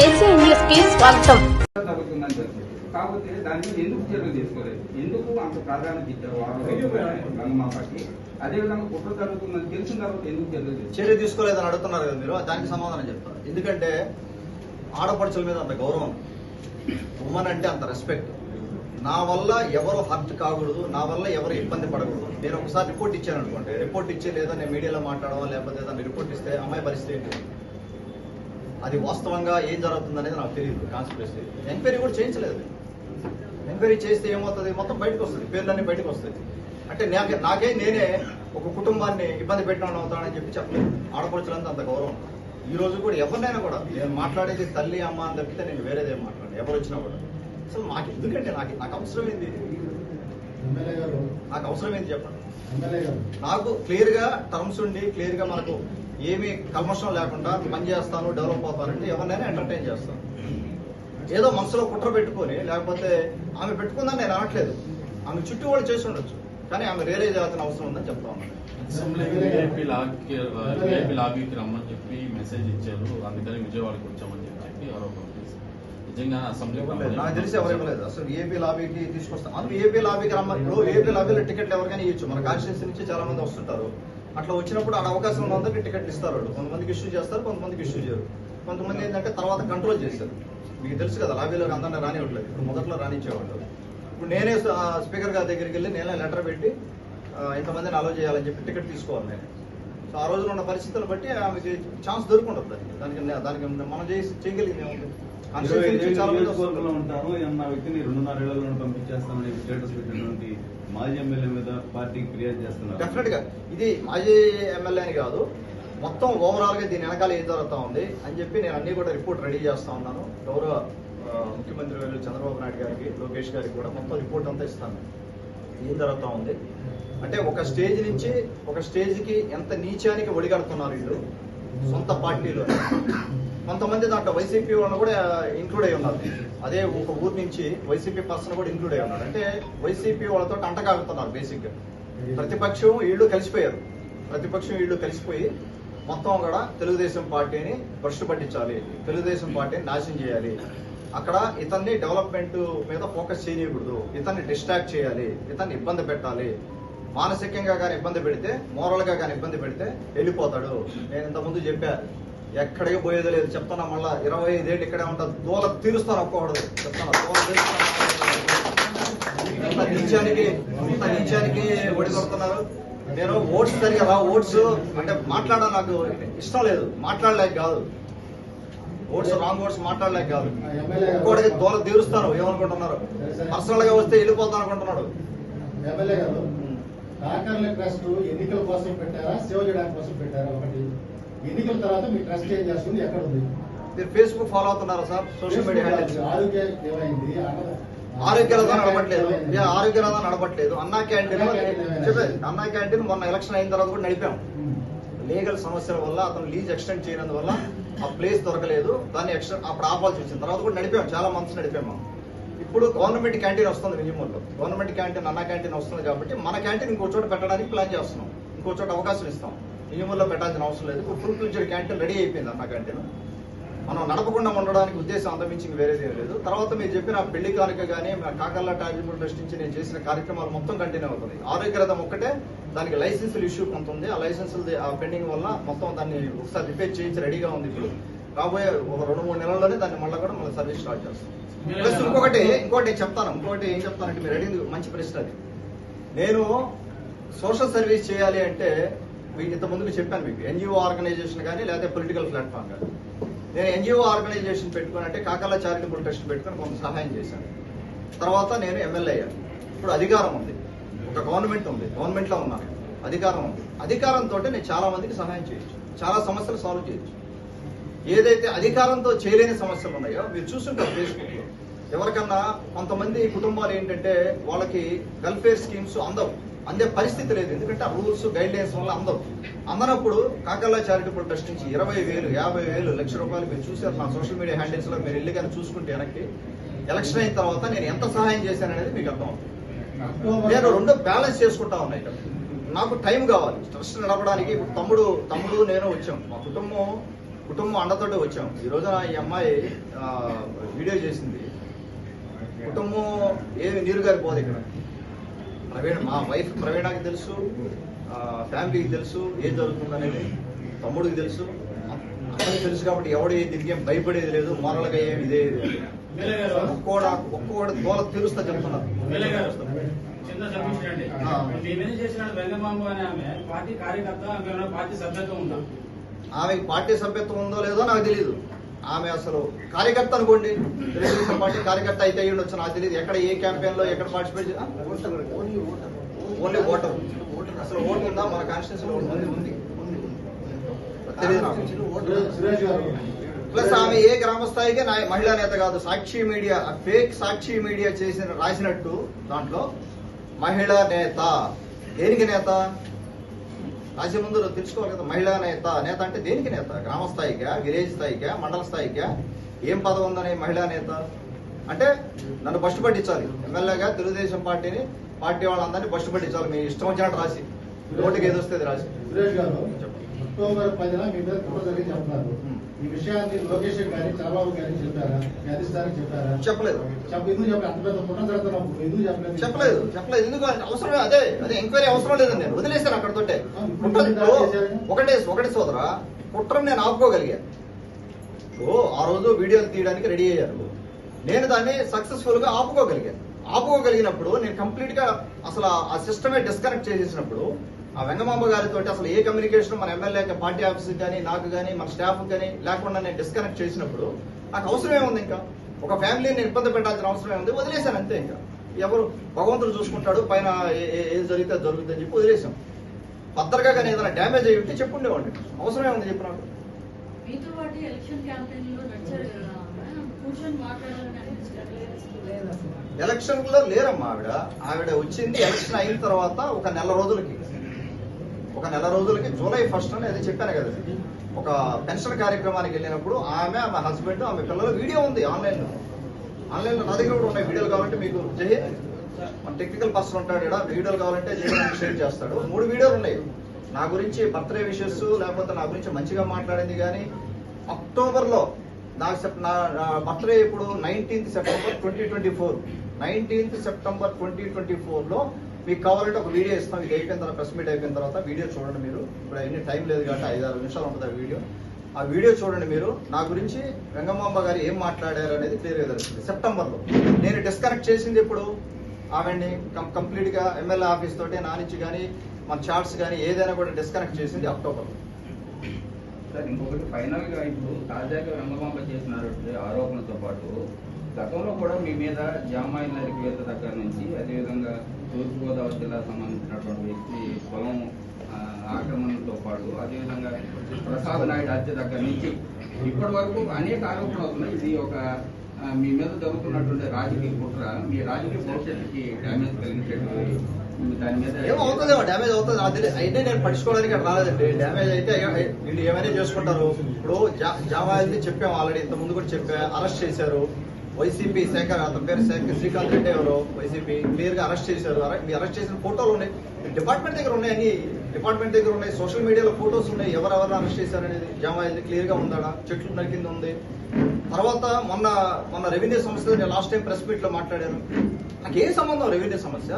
ACN న్యూస్కి స్వాగతం. జరుగుతుందని తెలుసు కాకపోతే దాని మీద ఎందుకు చర్యలు తీసుకోలేదు ఎందుకు అంత ప్రాధాన్యత ఇచ్చారు? వారు గంగమాపకి అదేవిధంగా కుట్ర జరుగుతుందని తెలిసిన తర్వాత ఎందుకు చర్యలు చర్య తీసుకోలేదని అడుగుతున్నారు కదా మీరు దానికి సమాధానం చెప్తాను ఎందుకంటే ఆడపడుచుల మీద అంత గౌరవం ఉమెన్ అంటే అంత రెస్పెక్ట్ నా వల్ల ఎవరు హర్ట్ కాకూడదు నా వల్ల ఎవరు ఇబ్బంది పడకూడదు. నేను ఒకసారి రిపోర్ట్ ఇచ్చాను అనుకోండి. రిపోర్ట్ ఇచ్చి లేదా నేను మీడియాలో మాట్లాడవా లేకపోతే ఏదైనా రిపోర్ట్ ఇస్తే అమ్మాయి పరిస్థితి ఏంటి? అది వాస్తవంగా ఏం జరుగుతుంది అనేది నాకు తెలియదు కాన్స్పిరసీ ఎంక్వైరీ కూడా చేయించలేదు. ఎంక్వైరీ చేస్తే ఏమవుతుంది? మొత్తం బయటకు వస్తుంది పేర్లన్నీ బయటకు వస్తాయి. అంటే నాకే నాకే నేనే ఒక కుటుంబాన్ని ఇబ్బంది పెట్టడం అవుతానని చెప్పి చెప్పలేదు. ఆడపడుచులంతా అంత గౌరవం. ఈ రోజు కూడా ఎవరినైనా కూడా నేను మాట్లాడేది తల్లి అమ్మ అని తప్పితే నేను వేరేదేం మాట్లాడను ఎవరు వచ్చినా కూడా. అసలు నాకు ఎందుకంటే నాకు నాకు అవసరం ఏంది నాకు అవసరం ఏంది చెప్పండి నాకు క్లియర్గా టర్మ్స్ ఉండి క్లియర్గా మనకు ఏమీ కల్మషం లేకుండా పని చేస్తాను డెవలప్ అవుతానంటే ఎవరినైనా ఎంటర్టైన్ చేస్తాను. ఏదో మనసులో కుట్ర పెట్టుకొని లేకపోతే ఆమె పెట్టుకుందని నేను అనట్లేదు. ఆమె చుట్టూ వాళ్ళు చేసి ఉండొచ్చు కానీ ఆమె రియలైజ్ అవ్వాల్సిన అవసరం ఉందని చెప్తా ఉన్నాను. లాబీకి రమ్మని చెప్పి మెసేజ్ ఇచ్చారు. అందుకని విజయవాడకి వచ్చామని చెప్పి ఆరోపణ. నాకు తెలిసి ఎవరు ఇవ్వలేదు. అసలు ఏపీ లాబీకి తీసుకొస్తాం. అందులో ఏపీ లాబీకి రమ్మని ఏపీ లాబీలో టికెట్లు ఎవరికైనా ఇవ్వచ్చు. మన కాన్స్టిట్యూన్సీ నుంచి చాలా మంది వస్తుంటారు. అట్లా వచ్చినప్పుడు ఆడ అవకాశం ఉన్నందరికి టికెట్లు ఇస్తారు వాళ్ళు. కొంతమందికి ఇష్యూ చేస్తారు కొంతమందికి ఇష్యూ చేయరు. కొంతమంది ఏంటంటే తర్వాత కంట్రోల్ చేశారు మీకు తెలుసు కదా లాబీలోకి అందరినీ రానివ్వట్లేదు. ఇప్పుడు మొదట్లో రానిచ్చేవాళ్ళు. ఇప్పుడు నేనే ఆ, స్పీకర్ గారి దగ్గరికి వెళ్ళి నేనే లెటర్ పెట్టి ఆ, ఇంతమందిని అలో చేయాలని చెప్పి టికెట్ తీసుకోవాలి నేను. సో ఆ రోజున ఉన్న పరిస్థితులు బట్టి ఆమెకి ఛాన్స్ దొరుకుంటుంది దానికి. దానికి దానికి మనం చేసి చేయగలిగింది ఏముంది. ఉంటాను అన్న వ్యక్తిని రెండున్నర ఏళ్ళలో పంపించేస్తామని స్టేటస్ పెట్టినటువంటి మాజీ ఎమ్మెల్యే మీద పార్టీకి ఫిర్యాదు చేస్తున్నారు. డెఫినెట్గా. ఇది మాజీ ఎమ్మెల్యే అని కాదు. మొత్తం ఓవరాల్గా దీని వెనకాల ఏం జరుగుతా ఉంది అని చెప్పి నేను అన్ని కూడా రిపోర్ట్ రెడీ చేస్తా ఉన్నాను. గౌరవ ముఖ్యమంత్రి వర్యులు చంద్రబాబు నాయుడు గారికి లోకేష్ గారికి కూడా మొత్తం రిపోర్ట్ అంతా ఇస్తాను. ఏం జరుగుతా ఉంది? అంటే ఒక స్టేజ్ నుంచి ఒక స్టేజ్కి ఎంత నీచానికి ఒడిగడుతున్నారు వీళ్ళు? సొంత పార్టీలో. కొంతమంది దాంట్లో వైసీపీ వాళ్ళు కూడా ఇంక్లూడ్ అయి ఉన్నారు. అదే ఒక ఊరు నుంచి వైసీపీ పర్సన్ కూడా ఇంక్లూడ్ అయి ఉన్నారు. అంటే వైసీపీ వాళ్ళతో అంటకాగుతున్నారు బేసిక్గా ప్రతిపక్షం వీళ్ళు కలిసిపోయారు. ప్రతిపక్షం వీళ్ళు కలిసిపోయి మొత్తం కూడా తెలుగుదేశం పార్టీని భ్రష్టు పట్టించాలి. తెలుగుదేశం పార్టీని నాశనం చేయాలి. అక్కడ ఇతన్ని డెవలప్మెంట్ మీద ఫోకస్ చేయకూడదు ఇతన్ని డిస్ట్రాక్ట్ చేయాలి. ఇతన్ని ఇబ్బంది పెట్టాలి. మానసికంగా కానీ ఇబ్బంది పెడితే మోరల్గా కానీ ఇబ్బంది పెడితే వెళ్ళిపోతాడు. నేను ఇంతకుముందు చెప్పా ఎక్కడికి పోయేది లేదు. చెప్తాను మళ్ళా ఇరవై ఐదేళ్ళు ఇక్కడే ఉంటా దూల తీరుస్తాను ఒక్కొక్కడు చెప్తాను దూల తీరుస్తాను. ఇంత నీచానికి ఇంత నీచానికి ఒడి కొడుతున్నారు. నేను ఓట్స్ సరిగా రా ఓట్స్ అంటే మాట్లాడడం నాకు ఇష్టం లేదు. మాట్లాడలేక కాదు. ఓట్స్ రాంగ్ ఓట్స్ మాట్లాడలేక కాదు. ఒక్కోడికి దూల తీరుస్తాను ఏమనుకుంటున్నారు? పర్సనల్గా వస్తే వెళ్ళిపోతాను అనుకుంటున్నాడు. ఎమ్మెల్యే గారు ట్రస్ట్ ఎన్నికల కోసం పెట్టారా? సేవ చేయడానికి కోసం పెట్టారా ఒకటి? ఎన్నికల తర్వాత మీ ట్రస్ట్ ఏం చేస్తుంది? ఎక్కడ ఉంది? మీరు ఫేస్బుక్ ఫాలో అవుతున్నారా సార్? సోషల్ మీడియా హ్యాండిల్స్ ఆరోగ్య ఏమైంది? అన్నద- ఆరోగ్యరథ నడపట్లేదు. ఏ ఆరోగ్యరథ నడపట్లేదు. అన్నా క్యాంటీన్ అన్నా క్యాంటీన్ ఏమైంది? చెప్పేది. అన్నా క్యాంటీన్ మొన్న ఎలక్షన్ అయిన తర్వాత కూడా నడిపాం. లీగల్ సమస్యల వల్ల అతను లీజ్ ఎక్స్టెండ్ చేయనందువల్ల ఆ ప్లేస్ దొరకలేదు. దాన్ని ఎక్స్టెండ్ అప్పుడు ఆపాల్సి వచ్చింది తర్వాత కూడా నడిపాం చాలా మంత్స్ నడిపాం మనం. ఇప్పుడు గవర్నమెంట్ క్యాంటీన్ వస్తుంది విజయమూరులో గవర్నమెంట్ క్యాంటీన్ అన్న క్యాంటీన్ వస్తుంది కాబట్టి మన క్యాంటీన్ ఇంకో చోట పెట్టడానికి ప్లాన్ చేస్తున్నాం. ఇంకో చోట అవకాశం ఇస్తాం. మినిమంలో పెట్టాల్సిన అవసరం లేదు. ఇప్పుడు ఫుల్ ఫ్యూచర్ క్యాంటీన్ రెడీ అయిపోయింది అన్న క్యాంటీన్ మనం నడపకుండా ఉండడానికి ఉద్దేశం అందమించి వేరేది ఏం లేదు. తర్వాత మీరు చెప్పిన పెళ్ళి కానుక కానీ కాకర్ల టాజిబుల్ ట్రస్ట్ నుంచి నేను చేసిన కార్యక్రమాలు మొత్తం కంటిన్యూ అవుతుంది ఆరోగ్యరథం ఒక్కటే దానికి లైసెన్సులు ఇష్యూ కొంత ఉంది. ఆ లైసెన్స్ ఆ పెండింగ్ వల్ల మొత్తం దాన్ని ఒకసారి రిపేర్ చేయించి రెడీగా ఉంది ఇప్పుడు. రాబోయే ఒక రెండు మూడు నెలల్లోనే దాన్ని మళ్ళీ కూడా మళ్ళీ సర్వీస్ స్టార్ట్ చేస్తాం. ప్లస్ ఇంకొకటి ఇంకోటి చెప్తాను. ఇంకోటి ఏం చెప్తానంటే మీరు అడిగింది మంచి ప్రశ్న అది. నేను సోషల్ సర్వీస్ చేయాలి అంటే మీకు చెప్పాను మీకు. ఎన్జిఓ ఆర్గనైజేషన్ కానీ లేకపోతే పొలిటికల్ ప్లాట్ఫామ్ కానీ. నేను ఎన్జిఓ ఆర్గనైజేషన్ పెట్టుకుని అంటే కాకల చారిటబుల్ ట్రస్ట్ పెట్టుకుని కొంత సహాయం చేశాను. తర్వాత నేను ఎమ్మెల్యే అయ్యాను. ఇప్పుడు అధికారం ఉంది. ఒక గవర్నమెంట్ ఉంది. గవర్నమెంట్లో ఉన్నాను అధికారం ఉంది. అధికారంతో నేను చాలా మందికి సహాయం చేయొచ్చు. చాలా సమస్యలు సాల్వ్ చేయొచ్చు. ఏదైతే అధికారంతో చేయలేని సమస్యలు ఉన్నాయో మీరు చూస్తుంటారు ఫేస్బుక్లో ఎవరికన్నా కొంతమంది కుటుంబాలు ఏంటంటే వాళ్ళకి వెల్ఫేర్ స్కీమ్స్ అందవు. అందే పరిస్థితి లేదు. ఎందుకంటే ఆ రూల్స్ గైడ్ లైన్స్ వల్ల అందరు అందనప్పుడు కాకల్లా చారిటబుల్ ట్రస్ట్ నుంచి ఇరవై వేలు యాభై వేలు లక్ష రూపాయలు మీరు చూసారు నా సోషల్ మీడియా హ్యాండిల్స్లో. మీరు వెళ్ళి కానీ చూసుకుంటే వెనక్కి ఎలక్షన్ అయిన తర్వాత నేను ఎంత సహాయం చేశాననేది మీకు అర్థం అవుతుంది. నేను రెండు బ్యాలెన్స్ చేసుకుంటా ఉన్నాయి ఇక్కడ. నాకు టైం కావాలి. ట్రస్ట్ నడపడానికి ఇప్పుడు తమ్ముడు తమ్ముడు నేను వచ్చాం. మా కుటుంబం కుటుంబం అండతోటి వచ్చాం. ఈ రోజున ఈ అమ్మాయి వీడియో చేసింది. కుటుంబం ఏమి నీరు గారిపోదు ఇక్కడ. ప్రవీణ్ మా వైఫ్ ప్రవీణకి తెలుసు ఆ, ఫ్యామిలీకి తెలుసు ఏం జరుగుతుంది అనేది తమ్ముడికి తెలుసు. అందరికి తెలుసు కాబట్టి ఎవడు దీనికి ఏం భయపడేది లేదు మొరలుగా ఏమి ఇదే ఒక్కోడ ఒక్కోడ తోల తెలుస్తా చెప్తున్నారు ఆమె పార్టీ సభ్యత్వం ఉందా? ఆమెకి పార్టీ సభ్యత్వం ఉందో లేదో నాకు తెలియదు ఆమె అసలు కార్యకర్త అనుకోండి. తెలుగుదేశం పార్టీ కార్యకర్త అయితే అయ్యి ఉండొచ్చు నాకు తెలియదు ఎక్కడ ఏ క్యాంపెయిన్లో ఎక్కడ పార్టిసిపేట్ ఓన్లీ ఓటర్. అసలు ఓటు ఉందా? మన కాన్స్టిట్యూషన్ ఉంది. గారు. ప్లస్ ఆమె ఏ గ్రామ స్థాయికి నా మహిళా నేత కాదు. Sakshi media fake Sakshi media చేసిన రాసినట్టు దాంట్లో మహిళా నేత. దేనికి నేత? రాసే ముందు తెలుసుకోవాలి కదా మహిళా నేత నేత అంటే దేనికి నేత? గ్రామ స్థాయికా విలేజ్ స్థాయికా మండల స్థాయికా? ఏం పదవి ఉందని మహిళా నేత? అంటే నన్ను బస్టు పట్టించాలి. ఎమ్మెల్యేగా తెలుగుదేశం పార్టీని పార్టీ వాళ్ళందరినీ బస్టు పట్టించాలి. మీ ఇష్టం వచ్చినట్టు రాసి. నోటికి ఏది వస్తే అది రాసి. సురేష్ గారు అక్టోబర్ పదిన మీ మీద చెప్తున్నారు ఈ విషయాన్ని లోకేష్ గారి చంద్రబాబు గారికి చెప్పారా? అధిష్టానికి చెప్పారా? చెప్పలేదు. చెప్ప ఎందుకు చెప్పలేదు? అంత పెద్ద కుట్ర జరుగుతున్నప్పుడు ఎందుకు చెప్పలేదు? చెప్పలేదు. చెప్పలేదు. ఎందుకు? అవసరం అదే. అదే ఎంక్వైరీ అవసరం లేదండి నేను. వదిలేశాను అక్కడతోటే. ఒకటే ఒకటి సోదరా కుట్రను నేను ఆపుకోగలిగా. ఓ ఆ రోజు వీడియోలు తీయడానికి రెడీ అయ్యారు. నేను దాన్ని సక్సెస్ఫుల్గా ఆపుకోగలిగాను ఆపుకోగలిగినప్పుడు నేను కంప్లీట్గా అసలు ఆ సిస్టమే డిస్కనెక్ట్ చేసేసినప్పుడు ఆ వెంగమాంబ గారితో అసలు ఏ కమ్యూనికేషన్ మన ఎమ్మెల్యే పార్టీ ఆఫీస్ కానీ నాకు కానీ మన స్టాఫ్ కానీ లేకుండా నేను డిస్కనెక్ట్ చేసినప్పుడు నాకు అవసరమే ఉంది ఇంకా. ఒక ఫ్యామిలీని ఇబ్బంది పెట్టాల్సిన అవసరమే ఉంది వదిలేశాను అంతే ఇంకా. ఎవరు భగవంతుడు చూసుకుంటాడు పైన ఏ- జరిగితే జరుగుతుంది అని చెప్పి వదిలేశాం. భద్రగా కానీ ఏదైనా డ్యామేజ్ అయ్యి ఉంటే చెప్పుండేవాడిని. అవసరమే ఉంది చెప్పు నాకు ఎలక్షన్లో లేరమ్మా ఆవిడ. ఆవిడ వచ్చింది ఎలక్షన్ అయిన తర్వాత ఒక నెల రోజులకి. ఒక నెల రోజులకి జూలై ఫస్ట్ అని అది చెప్పాను కదా ఒక పెన్షన్ కార్యక్రమానికి వెళ్ళినప్పుడు ఆమె ఆమె హస్బెండ్ ఆమె పిల్లలు వీడియో ఉంది ఆన్లైన్లో ఆన్లైన్లో నా దగ్గర కూడా ఉన్నాయి వీడియోలు కావాలంటే మీకు జయ మన టెక్నికల్ పర్సన్ ఉంటాడు ఇక్కడ వీడియోలు కావాలంటే షేర్ చేస్తాడు. మూడు వీడియోలు ఉన్నాయి. నా గురించి బర్త్డే విషెస్ లేకపోతే నా గురించి మంచిగా మాట్లాడింది కానీ అక్టోబర్లో నాకు సెప్- నా బర్త్డే ఇప్పుడు nineteenth September twenty twenty four. Nineteenth September twenty twenty ఫోర్లో మీకు కావాలంటే ఒక వీడియో ఇస్తాం. ఇది అయిపోయిన తర్వాత ప్రెస్ మీట్ అయిపోయిన తర్వాత వీడియో చూడండి మీరు. ఇప్పుడు ఎన్ని టైం లేదు కాబట్టి ఐదు ఆరు నిమిషాలు ఉంటుంది ఆ వీడియో. ఆ వీడియో చూడండి మీరు. నా గురించి వెంగమాంబ గారు ఏం మాట్లాడారు అనేది క్లియర్గా తెలుస్తుంది. సెప్టెంబర్లో. నేను డిస్కనెక్ట్ చేసింది ఇప్పుడు ఆవిడ్ని కం కంప్లీట్గా ఎమ్మెల్యే ఆఫీస్ తోటి నా కానీ మన చార్ట్స్ కానీ ఏదైనా కూడా డిస్కనెక్ట్ చేసింది అక్టోబర్లో సార్ ఇంకొకటి ఫైనల్గా ఇప్పుడు తాజాగా వెంగమాంబ చేసినటువంటి ఆరోపణలతో పాటు గతంలో కూడా మీ మీద జామాయిల్ నరికి దగ్గర నుంచి అదేవిధంగా తూర్పుగోదావరి జిల్లా సంబంధించినటువంటి వ్యక్తి పొలం ఆక్రమణతో పాటు అదేవిధంగా ప్రసాద్ నాయుడు హత్య దగ్గర నుంచి ఇప్పటి వరకు అనేక ఆరోపణలు అవుతున్నాయి. ఇది ఒక మీ మీద జరుగుతున్నటువంటి రాజకీయ కుట్ర. మీ రాజకీయ భవిష్యత్తుకి డ్యామేజ్ కలిగించేటువంటి దాని మీద ఏమవుతుందేమో డ్యామేజ్ అవుతుంది అది అయితే నేను పట్టించుకోవడానికి అక్కడ రాలేదండి. డ్యామేజ్ అయితే వీళ్ళు ఏమైనా చేసుకుంటారు. ఇప్పుడు జా- జామాయిల్ది చెప్పాము ఆల్రెడీ ఇంత ముందు కూడా చెప్పా అరెస్ట్ చేశారు. వైసీపీ శేఖర్ అతని పేరు శేఖర్ శ్రీకాంత్ రెడ్డి ఎవరు వైసీపీ క్లియర్గా అరెస్ట్ చేశారు మీ అరెస్ట్ చేసిన ఫోటోలు ఉన్నాయి. డిపార్ట్మెంట్ దగ్గర ఉన్నాయి అన్ని. డిపార్ట్మెంట్ దగ్గర ఉన్నాయి. సోషల్ మీడియాలో ఫోటోస్ ఉన్నాయి. ఎవరెవరు అరెస్ట్ చేశారు అనేది అయింది క్లియర్గా ఉందా చెట్లు నరికింది ఉంది. తర్వాత మొన్న మొన్న రెవెన్యూ సమస్య నేను లాస్ట్ టైం ప్రెస్ మీట్లో మాట్లాడాను. నాకు ఏ సంబంధం రెవెన్యూ సమస్య?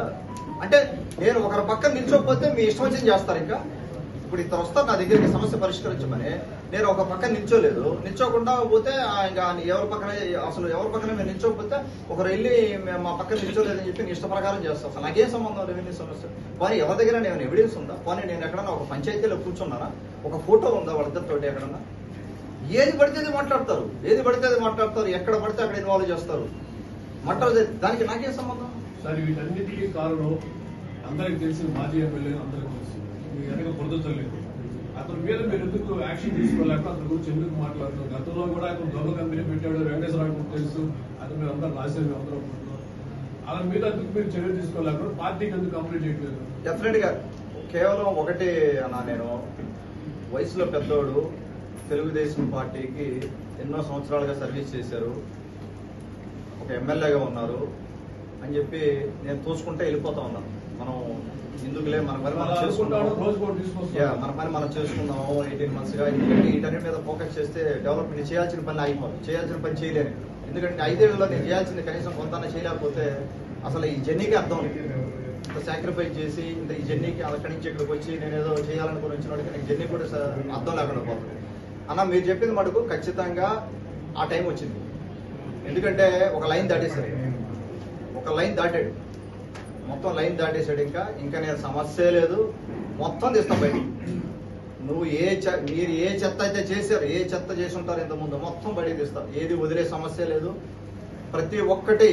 అంటే నేను ఒకరి పక్కన నిల్చోకపోతే మీ ఇష్టం వచ్చింది చేస్తారు ఇంకా. ఇప్పుడు ఇద్దరు వస్తారు నా దగ్గరికి సమస్య పరిష్కరించమని. నేను ఒక పక్కన నిల్చోలేదు. నిల్చోకుండా పోతే ఆ ఇంకా ఎవరి పక్కన అసలు ఎవరి పక్కన మేము నిల్చోకపోతే ఒకరు వెళ్ళి మేము మా పక్కన నిల్చోలేదని చెప్పి నేను ఇష్ట ప్రకారం అసలు నాకేం సంబంధం రెవెన్యూ సమస్య. పోనీ ఎవరి దగ్గర నేను ఎవిడెన్స్ ఉందా? పోనీ నేను ఎక్కడన్నా ఒక పంచాయతీలో కూర్చున్నానా? ఒక ఫోటో ఉందా వాళ్ళిద్దరితో ఎక్కడన్నా? ఏది పడితే అది మాట్లాడతారు. ఏది పడితే అది మాట్లాడతారు. ఎక్కడ పడితే అక్కడ ఇన్వాల్వ్ చేస్తారు. మాట్లాడదు దానికి నాకేం సంబంధం? సార్ వీటన్నిటికీ కారణం అందరికి తెలిసిన మాజీ ఎమ్మెల్యే అందరికి తెలుసు. మీ వెనక పొరదలేదు అతని మీద మీరు ఎందుకు యాక్షన్ తీసుకోలేక అతని గురించి ఎందుకు మాట్లాడుతున్నారు? గతంలో కూడా అతను దొంగ కంపెనీ పెట్టాడు వెంకటేశ్వరరావు తెలుసు. అది మీరు అందరం రాసేది అందరం అనుకుంటున్నాం. అతని మీద ఎందుకు మీరు చర్య తీసుకోలేకపోతే పార్టీకి ఎందుకు కంప్లీట్ చేయట్లేదు? డెఫినెట్గా కేవలం ఒకటి అన్నా నేను. వయసులో పెద్దోడు తెలుగుదేశం పార్టీకి ఎన్నో సంవత్సరాలుగా సర్వీస్ చేశారు. ఒక ఎమ్మెల్యేగా ఉన్నారు అని చెప్పి నేను తోసుకుంటే వెళ్ళిపోతా ఉన్నాను. మనం ఎందుకులే మన పని మనం అలా చేసుకుంటాం అనుకుంటాడు, రోజుకు ఒకటి తీసుకొస్తాడు. యా, మన పని మనం చేసుకుందాం ఎయిటీన్ మంత్స్గా. ఎందుకంటే వీటన్నిటి మీద ఫోకస్ చేస్తే డెవలప్మెంట్ చేయాల్సిన పని ఆగిపోదు చేయాల్సిన పని చేయలేను. ఎందుకంటే ఐదేళ్ళలో నేను చేయాల్సింది కనీసం కొంత చేయలేకపోతే అసలు ఈ జర్నీకి అర్థం. ఇంత సాక్రిఫైస్ చేసి ఇంత ఈ జర్నీకి అక్కడి నుంచి ఇక్కడికి వచ్చి నేను ఏదో చేయాలనుకుని వచ్చిన వాడికి నాకు జర్నీ కూడా అర్థం లేకుండా పోతుంది. అన్న మీరు చెప్పింది మటుకు ఖచ్చితంగా ఆ టైం వచ్చింది. ఎందుకంటే ఒక లైన్ దాటేశారు. ఒక లైన్ దాటాడు. మొత్తం లైన్ దాటేశాడు ఇంకా. ఇంకా నేను సమస్య లేదు. మొత్తం తీస్తాం బయటికి. నువ్వు ఏ మీరు ఏ చెత్త అయితే చేశారు ఏ చెత్త చేసి ఉంటారు ఇంతకుముందు మొత్తం బయటికి తీస్తారు ఏది వదిలే సమస్య లేదు. ప్రతి ఒక్కటి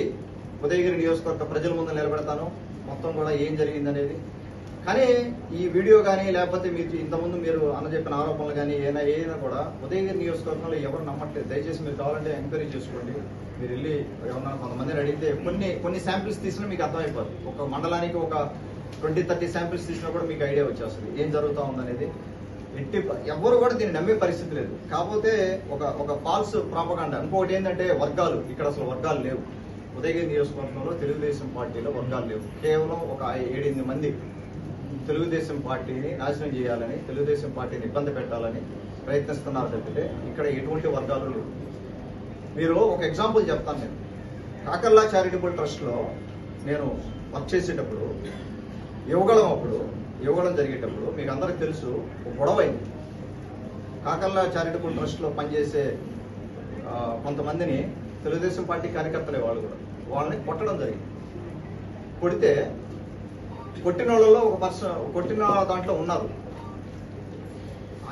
ఉదయగిరి నియోజకవర్గ ప్రజల ముందు నిలబెడతాను. మొత్తం కూడా ఏం జరిగింది అనేది కానీ ఈ వీడియో కానీ లేకపోతే మీరు ఇంతకుముందు మీరు అన్న చెప్పిన ఆరోపణలు కానీ ఏదైనా ఏదైనా కూడా ఉదయగిరి నియోజకవర్గంలో ఎవరు నమ్మట్లేదు. దయచేసి మీరు కావాలంటే ఎంక్వైరీ చేసుకోండి. మీరు వెళ్ళి ఎవరన్నా కొంతమందిని అడిగితే కొన్ని కొన్ని శాంపిల్స్ తీసినా మీకు అర్థమైపోతుంది ఒక మండలానికి ఒక ట్వంటీ థర్టీ శాంపిల్స్ తీసినా కూడా మీకు ఐడియా వచ్చేస్తుంది. ఏం జరుగుతూ ఉందనేది. ఎట్టి ఎవరు కూడా దీన్ని నమ్మే పరిస్థితి లేదు. కాకపోతే ఒక ఒక ఫాల్స్ ప్రాపకాండ ఇంకొకటి ఏంటంటే వర్గాలు. ఇక్కడ అసలు వర్గాలు లేవు. ఉదయగిరి నియోజకవర్గంలో తెలుగుదేశం పార్టీలో వర్గాలు లేవు. కేవలం ఒక ఏడెనిమిది మంది తెలుగుదేశం పార్టీని నాశనం చేయాలని తెలుగుదేశం పార్టీని ఇబ్బంది పెట్టాలని ప్రయత్నిస్తున్నారు తప్పితే ఇక్కడ ఎటువంటి వర్గాలు లేవు. మీరు ఒక ఎగ్జాంపుల్ చెప్తాను నేను. కాకర్లా చారిటబుల్ ట్రస్ట్లో నేను వర్క్ చేసేటప్పుడు ఇవ్వగలం అప్పుడు ఇవ్వగలం జరిగేటప్పుడు మీకు అందరికి తెలుసు ఒక గొడవ అయింది. కాకర్లా చారిటబుల్ ట్రస్ట్లో పనిచేసే కొంతమందిని తెలుగుదేశం పార్టీ కార్యకర్తలే వాళ్ళు కూడా. వాళ్ళని కొట్టడం జరిగింది. కొడితే కొట్టిన వాళ్ళలో ఒక పర్సన్ కొట్టిన దాంట్లో ఉన్నారు.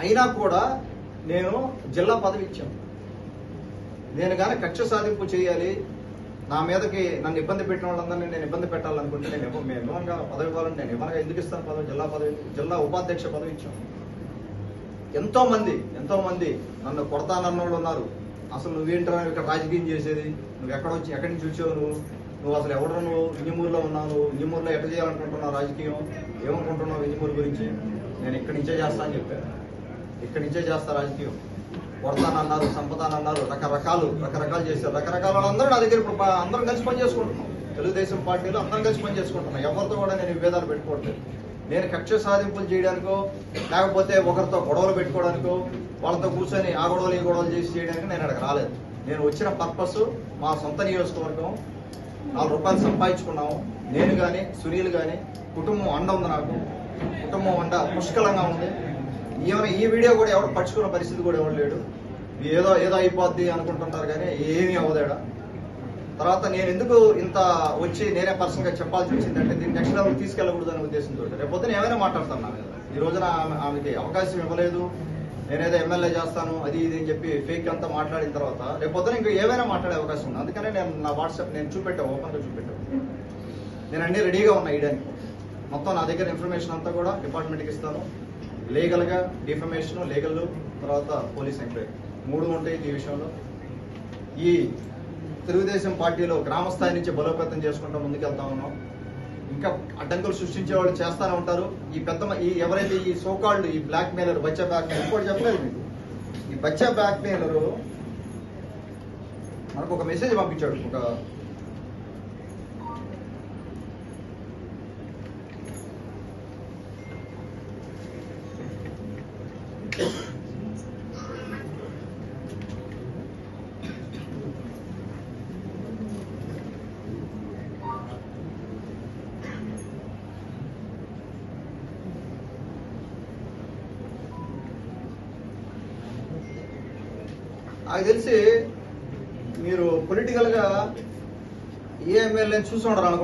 అయినా కూడా నేను జిల్లా పదవి ఇచ్చాను. నేను కానీ కక్ష సాధింపు చేయాలి నా మీదకి నన్ను ఇబ్బంది పెట్టిన వాళ్ళందరినీ నేను ఇబ్బంది పెట్టాలనుకుంటే నేను ఇవ్వ మేము ఇవ్వనుగా పదవి ఇవ్వాలని నేను ఇవ్వనగా ఎందుకు ఇస్తాను పదవి జిల్లా పదవి జిల్లా ఉపాధ్యక్ష పదవి ఇచ్చాను. ఎంతో మంది ఎంతో మంది నన్ను కొడతానన్న వాళ్ళు ఉన్నారు. అసలు నువ్వేంటరా ఇక్కడ రాజకీయం చేసేది? నువ్వు ఎక్కడ వచ్చి ఎక్కడి నుంచి వచ్చావు నువ్వు? నువ్వు అసలు ఎవరు నువ్వు? ఇంజమూరులో ఉన్నావు ఇంజమూరులో ఎట్లా చేయాలనుకుంటున్నావు రాజకీయం? ఏమనుకుంటున్నావు ఇంజమూరు గురించి? నేను ఇక్కడి నుంచే చేస్తా అని చెప్పాను ఇక్కడి నుంచే చేస్తా రాజకీయం. కొడతానన్నారు సంపదానన్నారు రకరకాలు రకరకాలు చేశారు. రకరకాల వాళ్ళందరూ నా దగ్గర ఇప్పుడు అందరం కలిసి పని చేసుకుంటున్నాం. తెలుగుదేశం పార్టీలో అందరం కలిసి పని చేసుకుంటున్నాం. ఎవరితో కూడా నేను విభేదాలు పెట్టుకోవట్లేదు. నేను కక్ష సాధింపులు చేయడానికో లేకపోతే ఒకరితో గొడవలు పెట్టుకోవడానికో వాళ్ళతో కూర్చొని ఆ గొడవలు ఈ గొడవలు చేసి చేయడానికి నేను అక్కడికి రాలేదు. నేను వచ్చిన పర్పస్ మా సొంత నియోజకవర్గం నాలుగు రూపాయలు సంపాదించుకున్నాము. నేను కానీ సునీల్ కానీ కుటుంబం అండ ఉంది నాకు. కుటుంబం అండ పుష్కలంగా ఉంది. ఏమైనా ఈ వీడియో కూడా ఎవరు పట్టుకున్న పరిస్థితి కూడా ఎవరు లేడు. ఏదో ఏదో అయిపోద్ది అనుకుంటుంటారు కానీ ఏమీ అవ్వదేడా తర్వాత నేను ఎందుకు ఇంత వచ్చి నేనే పర్సనల్గా చెప్పాల్సి వచ్చిందంటే దీన్ని నెక్స్ట్ లెవెల్ తీసుకెళ్ళకూడదు అనే ఉద్దేశంతో. రేపొద్దున ఏమైనా మాట్లాడతాను నా మీద. ఈ రోజున ఆమె ఆమెకి అవకాశం ఇవ్వలేదు. నేనేదో ఎమ్మెల్యే చేస్తాను అది ఇది అని చెప్పి ఫేక్ అంతా మాట్లాడిన తర్వాత రేపు పొద్దున ఇంకా ఏమైనా మాట్లాడే అవకాశం ఉంది. అందుకనే నేను నా వాట్సాప్ నేను చూపెట్టాను ఓపెన్గా చూపెట్టాను నేను అన్ని రెడీగా ఉన్నా ఇయడానికి. మొత్తం నా దగ్గర ఇన్ఫర్మేషన్ అంతా కూడా డిపార్ట్మెంట్కి ఇస్తాను. లీగల్గా డిఫర్మేషన్ లీగల్ తర్వాత పోలీస్ ఎంక్వైరీ మూడు ఉంటాయి ఈ విషయంలో. ఈ తెలుగుదేశం పార్టీలో గ్రామ స్థాయి నుంచి బలోపేతం చేసుకుంటూ ముందుకెళ్తా ఉన్నాం. ఇంకా అడ్డంకులు సృష్టించే వాళ్ళు చేస్తానే ఉంటారు? ఈ పెద్ద ఈ ఎవరైతే ఈ సోకాళ్ళు ఈ బ్లాక్ మెయిలర్ బచ్చా బ్లాక్ మెయిల్ ఇంకోటి చెప్పలేదు మీకు. ఈ బచ్చా బ్లాక్ మెయిలరు మనకు ఒక మెసేజ్ పంపించాడు ఒక నాకు తెలిసి మీరు పొలిటికల్గా ఏ ఎమ్మెల్యేని చూసి ఉండరు అనుకుంటా.